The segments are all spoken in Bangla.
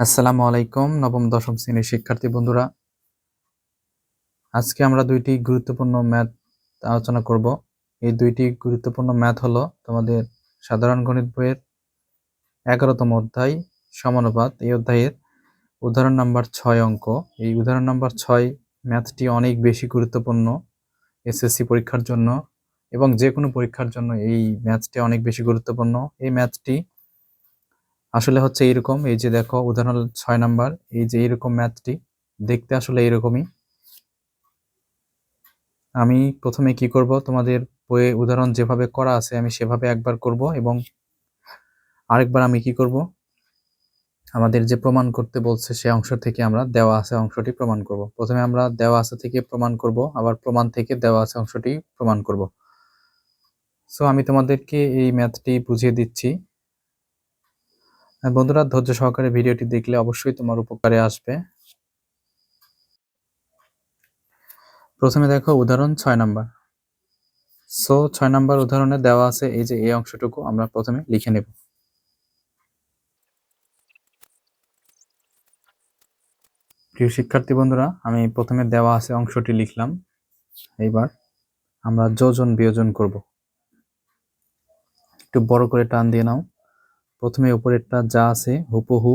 আসসালামু আলাইকুম, নবম, দশম শ্রেণির শিক্ষার্থী বন্ধুরা। আজকে আমরা দুইটি গুরুত্বপূর্ণ ম্যাথ আলোচনা করব। এই দুইটি গুরুত্বপূর্ণ ম্যাথ হলো তোমাদের সাধারণ গণিত বইয়ের এগারোতম অধ্যায়, সমানুপাত। এই অধ্যায়ের উদাহরণ নাম্বার ছয় অঙ্ক। এই উদাহরণ নাম্বার ছয় ম্যাথটি অনেক বেশি গুরুত্বপূর্ণ এসএসসি পরীক্ষার জন্য এবং যে কোনো পরীক্ষার জন্য এই ম্যাথটি অনেক বেশি গুরুত্বপূর্ণ। এই ম্যাথটি আসলে হচ্ছে এইরকম, এই যে দেখো, উদাহরণ ছয় নাম্বার, এই যে এইরকম ম্যাথটি, দেখতে আসলে এইরকমই। আমি প্রথমে কি করব? তোমাদের বইয়ে উদাহরণ যেভাবে করা আছে, আমি সেভাবে একবার করব এবং আরেকবার আমি কি করব? আমাদের যে প্রমাণ করতে বলছে সে অংশ থেকে আমরা দেওয়া আছে অংশটি প্রমাণ করব। প্রথমে আমরা দেওয়া আছে থেকে প্রমাণ করব, আবার প্রমাণ থেকে দেওয়া আছে অংশটি প্রমাণ করব। সো আমি তোমাদেরকে এই ম্যাথটি বুঝিয়ে দিচ্ছি। বন্ধুরা, ধৈর্য সহকারে ভিডিওটি দেখলে অবশ্যই তোমার উপকারে আসবে। প্রথমে দেখো উদাহরণ ছয় নাম্বার। সো ছয় নাম্বার উদাহরণে দেওয়া আছে এই যে এই অংশটুকু, আমরা প্রথমে লিখে নেব। প্রিয় শিক্ষার্থী বন্ধুরা, আমি প্রথমে দেওয়া আছে অংশটি লিখলাম। এইবার আমরা যোজন বিয়োজন করব। একটু বড় করে টান দিয়ে নাও। প্রথমে উপরেরটা যা আছে, হুপহু,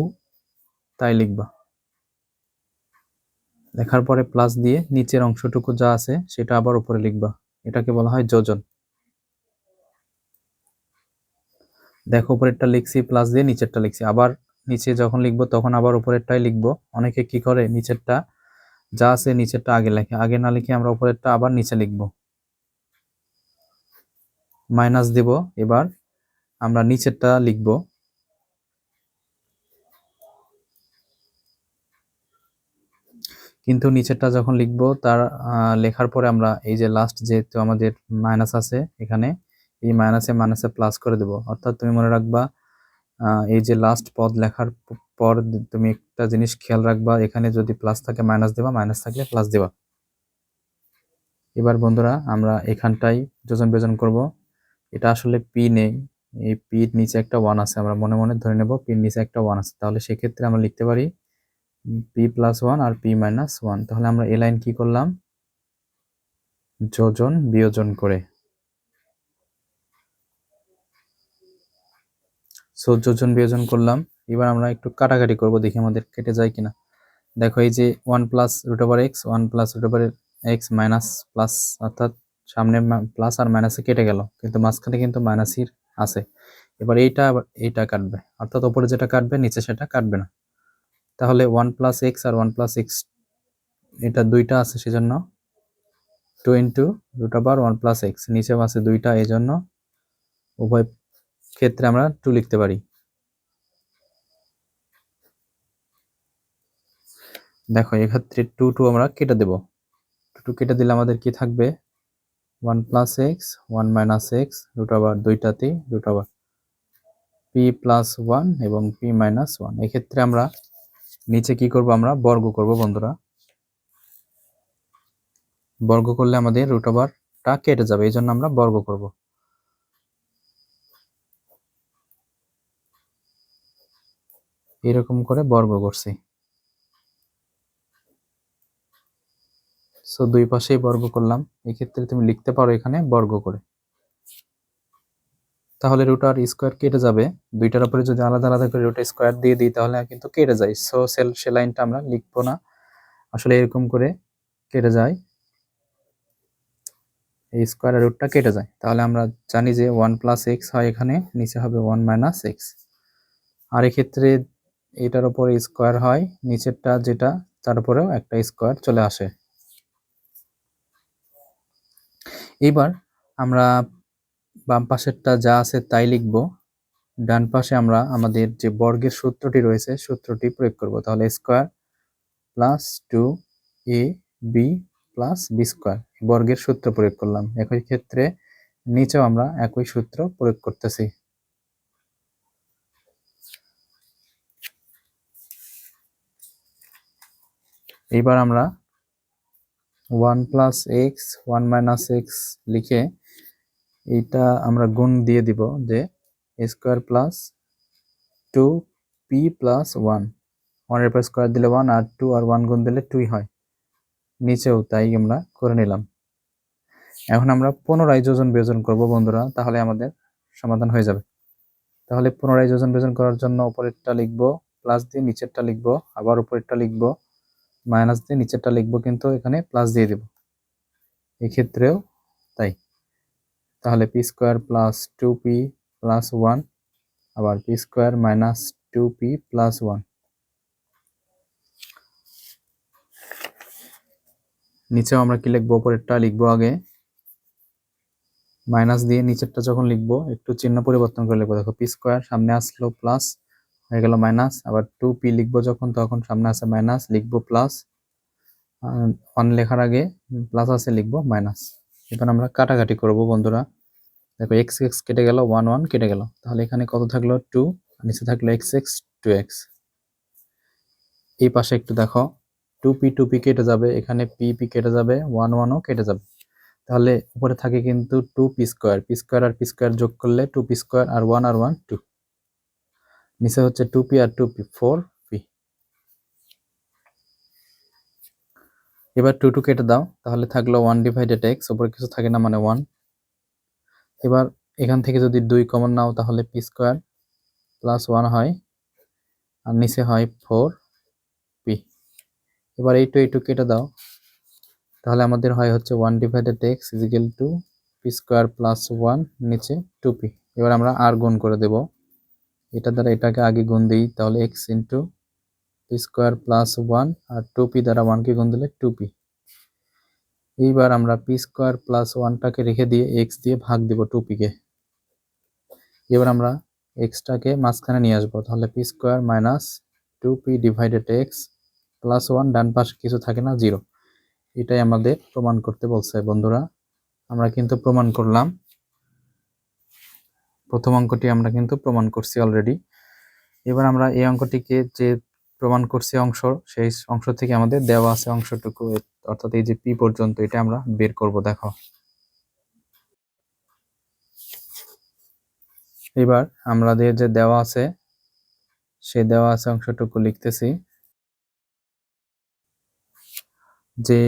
তাই লিখবা। লেখার পরে প্লাস দিয়ে নিচের অংশটুকু যা আছে, সেটা আবার উপরে লিখবা। এটাকে বলা হয় যোজন। দেখো উপরেরটা লিখছি প্লাস দিয়ে নিচেরটা লিখছি। আবার নিচে যখন লিখব, তখন আবার উপরেরটাই লিখব। অনেকে কি করে? নিচেরটা যা আছে, নিচেরটা আগে লেখে। আগে না লিখে আমরা উপরেরটা আবার নিচে লিখব। মাইনাস দিব। এবার আমরা নিচেরটা লিখব। কিন্তু নিচেরটা যখন লিখব, তার লেখার পরে আমরা এই যে লাস্ট যেহেতু আমাদের মাইনাস আছে এখানে, এই মাইনাসে মাইনাসে প্লাস করে দেব। অর্থাৎ তুমি মনে রাখবা এই যে লাস্ট পদ লেখার পর তুমি একটা জিনিস খেয়াল রাখবা, এখানে যদি প্লাস থাকে মাইনাস দেবা মাইনাস থাকলে প্লাস দেবা। এবার বন্ধুরা, আমরা এখানটাই যোজন বেজন করব। এটা আসলে পি নেই। এই পির নিচে একটা ওয়ান আছে, আমরা মনে মনে ধরে নেব পির নিচে একটা ওয়ান আছে। তাহলে সেক্ষেত্রে আমরা লিখতে পারি পি প্লাস ওয়ান আর পি মাইনাস ওয়ান তাহলে আমরা এ লাইন কি করলাম? যোজন, বিয়োজন করে। সো যোজন, বিয়োজন করলাম। এবার আমরা একটু কাটাকাটি করব, দেখি আমাদের কেটে যায় কিনা। দেখো, এই যে one plus root over x one plus root over x minus plus অর্থাৎ সামনে প্লাস আর মাইনাসে কেটে গেল। কিন্তু মাঝখানে কিন্তু মাইনাসির আছে। এবার এইটা এইটা কাটবে। অর্থাৎ ওপরে যেটা কাটবে, নিচে সেটা কাটবে না। তাহলে ওয়ান প্লাস এক্স আর ওয়ান প্লাস এক্স এটা দুইটা আছে সেজন্য two into root over one plus x নিচেও আছে দুইটা এই জন্য উভয় ক্ষেত্রে আমরা টু লিখতে পারি। দেখো, এক্ষেত্রে টু টু আমরা কেটে দেব। টু টু কেটে দিলে আমাদের কি থাকবে? One plus x one minus x root over দুইটাতেই root over P plus one এবং পি মাইনাস ওয়ান এক্ষেত্রে আমরা নিচে কি করব আমরা? বর্গ করব বন্ধুরা। বর্গ করলে আমাদের রুট ওভারটা কেটে যাবে এই জন্য আমরা বর্গ করব। এরকম করে বর্গ করছি। সো দুই পাশেই বর্গ করলাম। এক্ষেত্রে তুমি লিখতে পারো এখানে বর্গ করে। তাহলে রুট আর স্কোয়ার কেটে যাবে। দুইটার উপরে যদি আলাদা আলাদা করে রুট স্কোয়ার দিয়ে দিই, তাহলে কিন্তু কেটে যায়। সো সেল সে লাইনটা আমরা লিখব না। আসলে এরকম করে কেটে যায়। এই স্কোয়ার রুটটা কেটে যায়। তাহলে আমরা জানি যে ওয়ান প্লাস এক্স হয় এখানে, নিচে হবে ওয়ান মাইনাস এক্স আর এক্ষেত্রে এটার উপরে স্কোয়ার হয়, নিচেরটা যেটা, তার উপরেও একটা স্কোয়ার চলে আসে। এবার আমরা বাম পাশেরটা যা আছে তাই লিখব। ডান পাশে আমরা আমাদের যে বর্গের সূত্রটি রয়েছে, সূত্রটি প্রয়োগ করব। তাহলে square plus two A B plus B square বর্গের সূত্র প্রয়োগ করলাম। একই ক্ষেত্রে নিচেও আমরা একই সূত্র প্রয়োগ করতেছি। এইবার আমরা one plus x one minus x লিখে এইটা আমরা গুণ দিয়ে দিব যে square plus two P plus one ওয়ানের উপর স্কোয়ার দিলে ওয়ান আর টু আর ওয়ান গুণ দিলে টুই হয়। নিচেও তাই আমরা করে নিলাম। এখন আমরা পুনরায় যোজন বিয়োজন করব বন্ধুরা, তাহলে আমাদের সমাধান হয়ে যাবে। তাহলে পুনরায় যোজন বিয়োজন করার জন্য উপরেরটা লিখব প্লাস দিয়ে নিচেরটা লিখব, আবার উপরেরটা লিখব মাইনাস দিয়ে নিচেরটা লিখব, কিন্তু এখানে প্লাস দিয়ে দেব। এক্ষেত্রেও তাই। তাহলে P square plus two P plus one, আবার P square minus two P plus one. নিচেও আমরা কি লিখব? উপরেরটা লিখব আগে। মাইনাস দিয়ে নিচেরটা যখন লিখব, একটু চিহ্ন পরিবর্তন করে লিখব। দেখো, পি স্কোয়ার সামনে আসলো প্লাস, হয়ে গেল মাইনাস, আবার টু পি লিখব যখন, তখন সামনে আসে মাইনাস, লিখব প্লাস। ওয়ান লেখার আগে প্লাস আছে, লিখব মাইনাস। এবার আমরা কাটাকাটি করব, বন্ধুরা। দেখো এক্স এক্স কেটে গেল ওয়ান ওয়ান কেটে গেল। তাহলে এখানে কত থাকল? টু নিচে থাকল এক্স এক্স টু এক্স এই পাশে একটু দেখো টু পি টু পি কেটে যাবে, এখানে পি পি কেটে যাবে ওয়ান ওয়ানও কেটে যাবে। তাহলে উপরে থাকে কিন্তু two P square P square আর পি স্কোয়ার যোগ করলে টু পি স্কোয়ার আর ওয়ান আর ওয়ান টু নিচে হচ্ছে টু পি আর টু পি ফোর পি এবার টু টু কেটে দাও, তাহলে থাকল ওয়ান ডিভাইডেড এক্স ওপরে কিছু থাকে না মানে ওয়ান এবার এখান থেকে যদি দুই কমন নাও, তাহলে পি স্কোয়ার প্লাস ওয়ান হয়, আর নিচে হয় ফোর পি এবার এই টু এই টু কেটে দাও, তাহলে আমাদের হয় হচ্ছে one divided x equal two P square plus one নিচে টু পি এবার আমরা আর গুণ করে দেব, এটা দ্বারা এটাকে আগে গুণ দিই, তাহলে x into P square plus one আর টু পি দ্বারা ওয়ানকে গুণ দিলে টু পি এইবার আমরা পি স্কোয়ার প্লাস ওয়ানটাকে রেখে দিয়ে এক্স দিয়ে ভাগ দেব টু পিকে এবার আমরা এক্সটাকে মাঝখানে নিয়ে আসব। তাহলে P square minus two P divided x plus one ডান পাশে কিছু থাকে না জিরো এটাই আমাদের প্রমাণ করতে বলছে বন্ধুরা। আমরা কিন্তু প্রমাণ করলাম। প্রথম অঙ্কটি আমরা কিন্তু প্রমাণ করছি অলরেডি এবার আমরা এই অঙ্কটিকে যে প্রমাণ করছি অংশ, সেই অংশ থেকে আমাদের দেওয়া আছে অংশটুকু। অর্থাৎ এই যে পি পর্যন্ত এটা আমরা বের করব, দেখো। এবার আমাদের যে দেওয়া আছে সে দেওয়া আছে অংশটুকু লিখতেছি। যে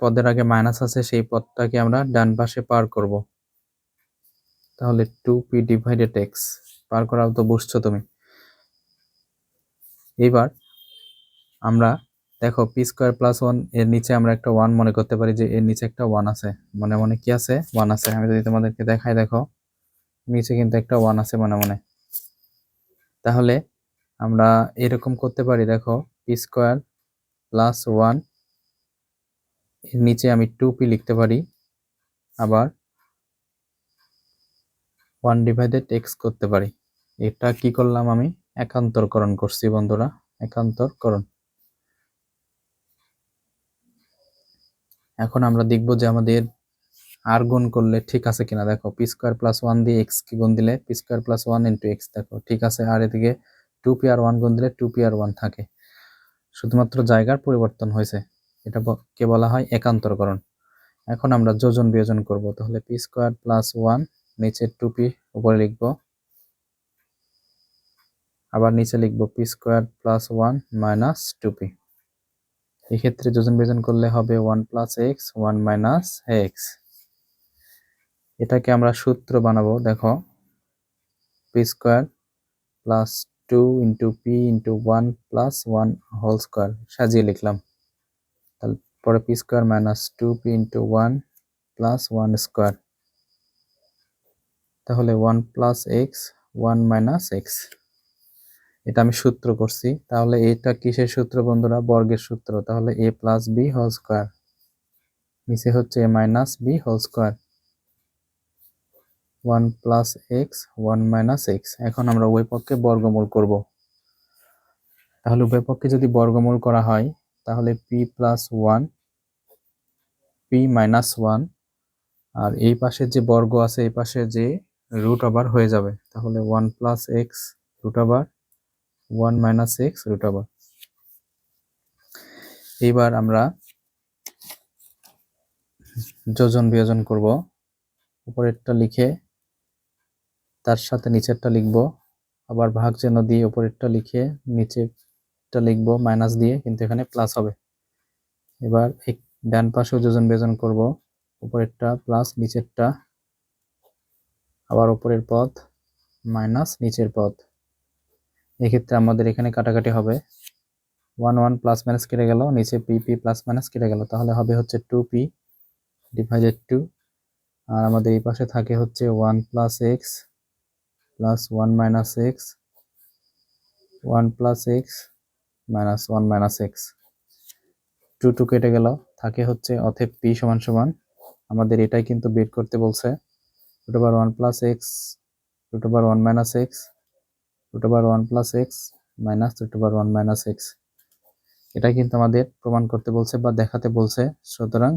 পদের আগে মাইনাস আছে, সেই পদটাকে আমরা ডান পাশে পার করব। তাহলে টু পি ডিভাইডেড এক্স পার করাও তো বুঝছ তুমি। এইবার আমরা দেখো পি স্কোয়ার প্লাস ওয়ানের নিচে আমরা একটা ওয়ান মনে করতে পারি যে এর নিচে একটা ওয়ান আছে। মনে মনে কি আছে? ওয়ান আছে। আমি যদি তোমাদেরকে দেখাই, দেখো, নিচে কিন্তু একটা ওয়ান আছে মনে মনে। তাহলে আমরা এরকম করতে পারি, দেখো পি স্কোয়ার প্লাস ওয়ানের নিচে আমি টু পি লিখতে পারি। আবার ওয়ান ডিভাইডেড এক্স করতে পারি। এটা কি করলাম আমি? একান্তরকরণ করছি বন্ধুরা, একান্তরকরণ। এখন আমরা দেখব যে আমাদের আর গুণ করলে ঠিক আছে কিনা। দেখো পি স্কোয়ার প্লাস ওয়ান দিয়ে এক্স কি গুণ দিলে P square plus one into x দেখো, ঠিক আছে। আর এদিকে টু পি আর ওয়ান গুণ দিলে টু পি আর ওয়ান থাকে। শুধুমাত্র জায়গার পরিবর্তন হয়েছে। এটা কে বলা হয়? একান্তরকরণ। এখন আমরা যোজন বিয়োজন করব। তাহলে পি স্কোয়ার প্লাস ওয়ান নিচে টু পি উপরে লিখব। আবার নিচে লিখব P square plus one minus two P এক্ষেত্রে যোজন বিয়োজন করলে হবে one plus x one minus x এটাকে আমরা সূত্র বানাবো, দেখো। P square plus two into P into one plus one whole square সাজিয়ে লিখলাম। তারপরে P square minus two P into one plus one square তাহলে one plus x one minus x এটা আমি সূত্র করছি। তাহলে এটা কিসের সূত্র বন্ধুরা? বর্গের সূত্র। তাহলে A plus B whole square নিচে হচ্ছে A minus B whole square one plus x one minus x এখন আমরা উভয় পক্ষে বর্গমূল করব। তাহলে উভয় পক্ষে যদি বর্গমূল করা হয়, তাহলে P plus one P minus one আর এই পাশে যে বর্গ আছে, এই পাশে যে রুট আবার হয়ে যাবে। তাহলে ওয়ান প্লাস এক্স রুট আবার ওয়ান মাইনাস এক্স রুট আবার এইবার আমরা যোজন বিয়োজন করব। উপরেরটা লিখে তার সাথে নিচেরটা লিখব। আবার ভাগ চিহ্ন দিয়ে উপরেরটা লিখে নিচে নিচেরটা লিখব, মাইনাস দিয়ে, কিন্তু এখানে প্লাস হবে। এবার ডান পাশেও যোজন বিয়োজন করব। উপরেরটা প্লাস, নিচেরটা আবার উপরের পথ মাইনাস, নিচের পদ এক্ষেত্রে আমাদের এখানে কাটাকাটি হবে। ওয়ান ওয়ান প্লাস মাইনাস কেটে গেল, নিচে পি পি প্লাস মাইনাস কেটে গেল, তাহলে হবে হচ্ছে টু পি ডিভাইডেড টু। আর আমাদের এই পাশে থাকে হচ্ছে one plus x plus one minus x, one plus x minus one minus x. Two two কেটে গেল, থাকে হচ্ছে অথেব পি সমান সমান। আমাদের এটাই কিন্তু বের করতে বলছে। Root over one plus x root over one minus x root over one plus x minus root over one minus x. এটা কিন্তু আমাদের প্রমাণ করতে বলছে বা দেখাতে বলছে। সুতরাং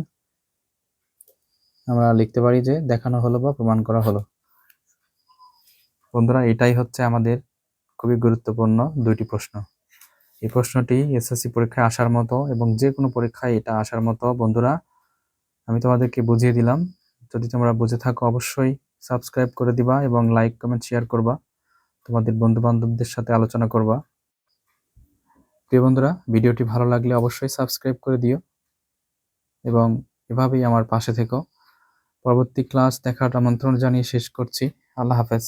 আমরা লিখতে পারি যে দেখানো হলো বা প্রমাণ করা হলো। বন্ধুরা, এটাই হচ্ছে আমাদের খুবই গুরুত্বপূর্ণ দুইটি প্রশ্ন। এই প্রশ্নটি এসএসসি পরীক্ষায় আসার মতো এবং যে কোনো পরীক্ষায় এটা আসার মতো। বন্ধুরা, আমি তোমাদেরকে বুঝিয়ে দিলাম। যদি তোমরা বুঝে থাকো, অবশ্যই সাবস্ক্রাইব করে দিবা এবং লাইক, কমেন্ট, শেয়ার করবা। তোমাদের বন্ধু বান্ধবদের সাথে আলোচনা করবা। প্রিয় বন্ধুরা, ভিডিওটি ভালো লাগলে অবশ্যই সাবস্ক্রাইব করে দিও এবং এভাবেই আমার পাশে থেকো। পরবর্তী ক্লাস দেখার আমন্ত্রণ জানিয়ে শেষ করছি। আল্লাহ হাফেজ।